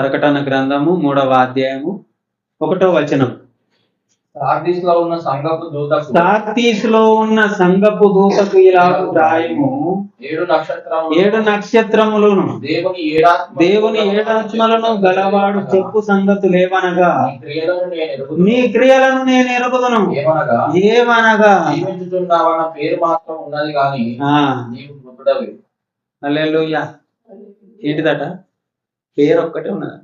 ప్రకటన గ్రంథము మూడవ అధ్యాయము ఒకటో వచనం. సార్దీస్లో ఉన్న సంఘపు దూతకు సార్తీస్లో ఉన్న సంగపు దూతకు ఇలా రాయము. ఏడు నక్షత్రములు. ఏడు నక్షత్రములను. దేవుని దేవుని ఏడాత్మలను గలవాడు చెప్పు సంగతు లేవనగా నీ క్రియలను నేను ఎరుగుదును. ఏమనగా జీవించుతున్నావన్న పేరు మాత్రం ఉన్నది కానీ నీవు మృతుడవి. ఏంటిదట? పేరు ఒక్కటే ఉన్నది.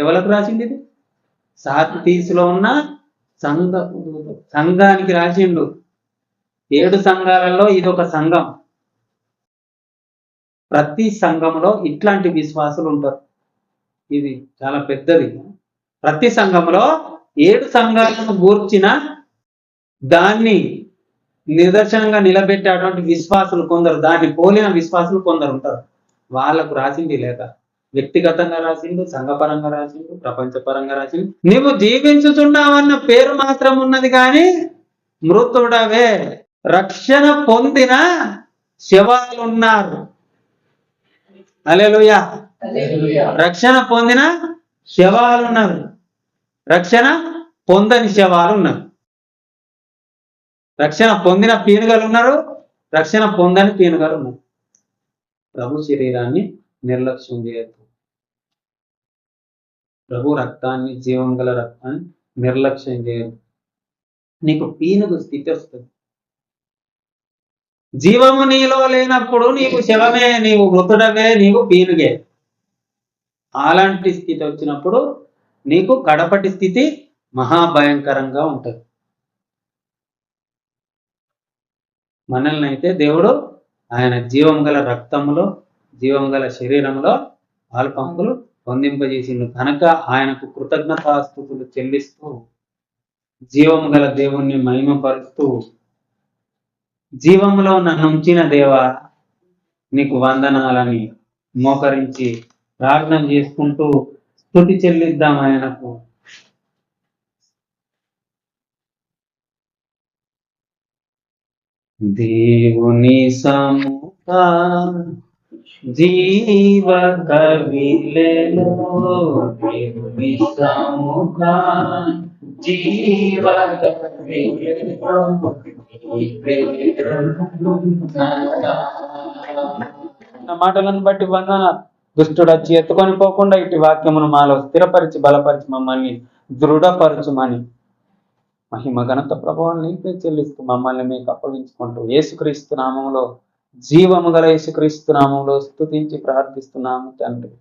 ఎవరికి రాసింది ఇది? సాతీసులో ఉన్న సంఘ సంఘానికి రాసిండు. ఏడు సంఘాలలో ఇది ఒక సంఘం. ప్రతి సంఘంలో ఇట్లాంటి విశ్వాసులు ఉంటారు. ఇది చాలా పెద్దది. ప్రతి సంఘంలో ఏడు సంఘాలను గూర్చిన దాన్ని నిదర్శనంగా నిలబెట్టేటువంటి విశ్వాసులు కొందరు దాన్ని పోలిన విశ్వాసులు కొందరు ఉంటారు. వాళ్ళకు రాసింది లేక. వ్యక్తిగతంగా రాసిండు సంఘపరంగా రాసిండు ప్రపంచపరంగా రాసిండు. నీవు జీవించుచున్నావన్న పేరు మాత్రం ఉన్నది కానీ మృతుడవే. రక్షణ పొందిన శవాలున్నారు. అలెలుయా. రక్షణ పొందిన శవాలు ఉన్నారు రక్షణ పొందని శవాలు ఉన్నారు రక్షణ పొందిన పీనుగలు ఉన్నారు రక్షణ పొందని పీనుగలు ఉన్నారు ప్రభు శరీరాన్ని నిర్లక్ష్యం చేయొద్దు ప్రభు రక్తాన్ని జీవం గల రక్తాన్ని నిర్లక్ష్యం చేయరు. నీకు పీనుగు స్థితి వస్తుంది. జీవము నీలో లేనప్పుడు నీకు శవమే నీవు మృతుడవే నీవు పీనుగే. అలాంటి స్థితి వచ్చినప్పుడు నీకు కడపటి స్థితి మహాభయంకరంగా ఉంటుంది. మనల్ని అయితే దేవుడు ఆయన జీవం గల రక్తములో జీవం గల శరీరంలో పాలు పంపులు పొందింపజేసిండు కనుక ఆయనకు కృతజ్ఞతాస్థుతులు చెల్లిస్తూ జీవము గల దేవుణ్ణి మహిమపరుస్తూ జీవములో నన్ను ఉంచిన దేవా నీకు వందనాలని మోకరించి ప్రార్థన చేసుకుంటూ స్థుతి చెల్లిద్దాం ఆయనకు. దేవుని సముఖ జీవ కవిలలో దేవుని జీవ నా మాటలను బట్టి వందన దుష్టుడు వచ్చి ఎత్తుకొని పోకుండా ఇటు వాక్యమును మాలో స్థిరపరిచి బలపరిచి మమ్మల్ని దృఢపరచుమని. మహిమ ఘనత ప్రభావం నీకే చెల్లిస్తూ మమ్మల్ని మీకు అప్పగించుకుంటూ యేసుక్రీస్తు నామంలో జీవము గల యేసుక్రీస్తు నామంలో స్తుతించి ప్రార్థిస్తున్నాము తండ్రి.